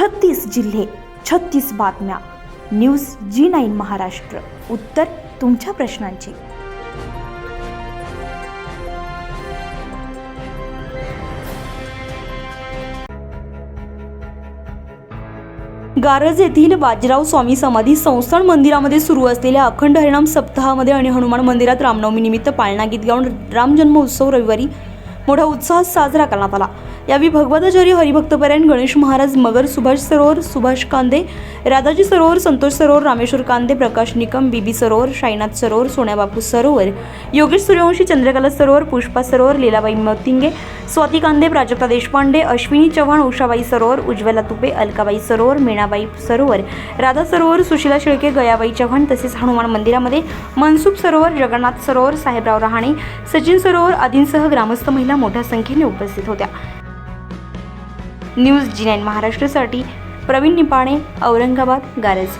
छत्तीस जिल्हे छत्तीस बातम्या. News G nine Maharashtra. उत्तर तुमच्या प्रश्नांची. गारज येथील बाजीराव स्वामी समाधी संस्थान मंदिरामध्ये सुरू असलेल्या अखंड हरिणाम सप्ताहामध्ये आणि हनुमान मंदिरात रामनवमी निमित्त पाळणा गीत गाऊन राम जन्म उत्सव रविवारी मोठ्या उत्साहात साजरा करण्यात आला. यावेळी भगवताचार्य हरिभक्तपरायण गणेश महाराज मगर सुभाष सरोवर सुभाष कांदे राधाजी सरोवर संतोष सरोवर रामेश्वर कांदे प्रकाश निकम बीबी सरोवर साईनाथ सरोवर सोन्याबापू सरोवर योगेश सूर्यवंशी चंद्रकला सरोवर पुष्पा सरोवर लीलाबाई मतिंगे स्वाती कांदे प्राजक्ता देशपांडे अश्विनी चव्हाण उषाबाई सरोवर उज्ज्वला तुपे अलकाबाई सरोवर मीणाबाई सरोवर राधा सरोवर सुशीला शेळके गयाबाई चव्हाण तसेच हनुमान मंदिरामध्ये मनसुख सरोवर जगन्नाथ सरोवर साहेबराव रहाणे सचिन सरोवर आदींसह ग्रामस्थ महिला मोठ्या संख्येने उपस्थित होत्या. न्यूज जी नाईन महाराष्ट्रासाठी प्रवीण निपाणे औरंगाबाद गारज.